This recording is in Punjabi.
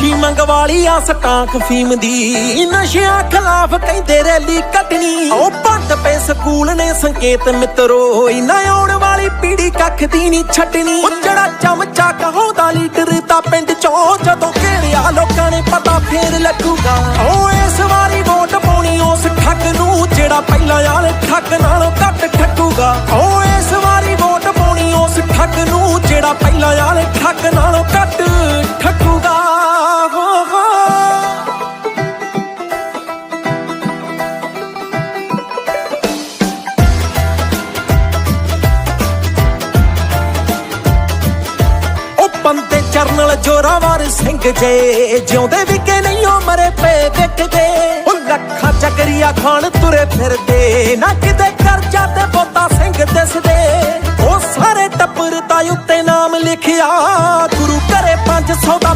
ਮੁੱਠੀ ਮੰਗਵਾਲੀ ਆ ਸਟਾਕ ਫੀਮ ਦੀ। ਨਸ਼ਿਆਂ ਖਿਲਾਫ ਕਹਿੰਦੇ ਰੈਲੀ ਕੱਢਣੀ ਉਹ ਪੰਡ ਪਏ ਸਕੂਲ ਨੇ ਸੰਕੇਤ ਮਿੱਤਰੋ। ਇਨਾ ਆਉਣ ਵਾਲੀ ਪੀੜੀ ਕੱਖ ਦੀ ਨਹੀਂ ਛੱਡਣੀ। ਉਹ ਜਿਹੜਾ ਚਮਚਾ ਕਹੋਦਾ ਲੀਡਰ ਤਾਂ ਪਿੰਡ ਚੋਂ ਜਦੋਂ ਘੇਰਿਆ ਲੋਕਾਂ ਨੇ ਪਤਾ ਫੇਰ ਲੱਗੂਗਾ। ਉਹ ਇਸ ਵਾਰੀ ਵੋਟ ਪਾਉਣੀ ਉਸ ਠੱਗ ਨੂੰ, ਜਿਹੜਾ ਪਹਿਲਾਂ ਵਾਲੇ ਠੱਗ ਨਾਲੋਂ ਘੱਟ ਠੱਗੂਗਾ। ਉਹ ਇਸ ਵਾਰੀ ਵੋਟ ਪਾਉਣੀ ਉਸ ਠੱਗ ਨੂੰ, ਜਿਹੜਾ ਪਹਿਲਾਂ ਵਾਲੇ ਠੱਗ ਨਾਲੋਂ ਘੱਟ ਠੱਗੂਗਾ। ਬੰਦੇ ਚਰਨਲ ਜੋਰਾਵਰ ਸਿੰਘ ਜੇ, ਜਿਉਂਦੇ ਵੀ ਕਿ ਨਹੀਂ ਉਹ ਮਰੇ ਪਏ ਵਿਕਦੇ ਉਹ ਲੱਖਾਂ ਚੱਕਰੀਆ ਖਾਣ ਤੁਰੇ ਫਿਰਦੇ, ਨਾ ਕਿਤੇ ਕਰਜਾ ਤੇ ਬੋਤਾ ਸਿੰਘ ਦਿਸਦੇ। ਉਹ ਸਾਰੇ ਟੱਬਰ ਤਾਂ ਉੱਤੇ ਨਾਮ ਲਿਖਿਆ, ਗੁਰੂ ਘਰੇ 500 ਦਾ